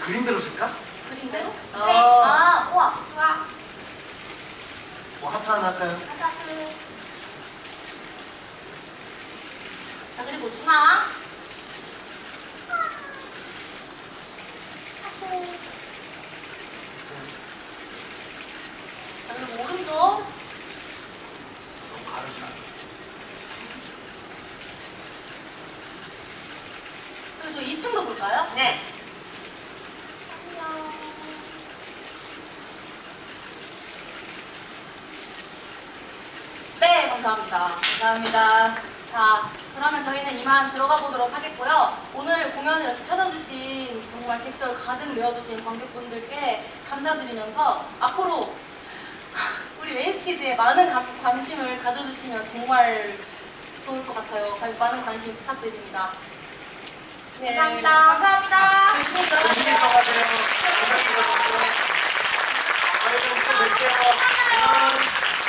그림대로 쓸까? 그림대로? 어. 아, 우와. 좋아. 뭐 하트 하나 할까요? 하트. 자, 그리고 중앙. 하트. 자, 그리고 오른쪽. 너무 가르쳐. 그리고 저 2층도 볼까요? 네. 감사합니다. 감사합니다. 자, 그러면 저희는 이만 들어가 보도록 하겠고요. 오늘 공연을 이렇게 찾아주신 정말 객설 가득 메워주신 관객분들께 감사드리면서 앞으로 우리 메인스티드에 많은 가- 관심을 가져주시면 정말 좋을 것 같아요. 많은 관심 부탁드립니다. 네, 감사합니다. 감사합니다. 조심히 들어가세요. 고생하셨어요. 저희 또 뵐게요. 안녕.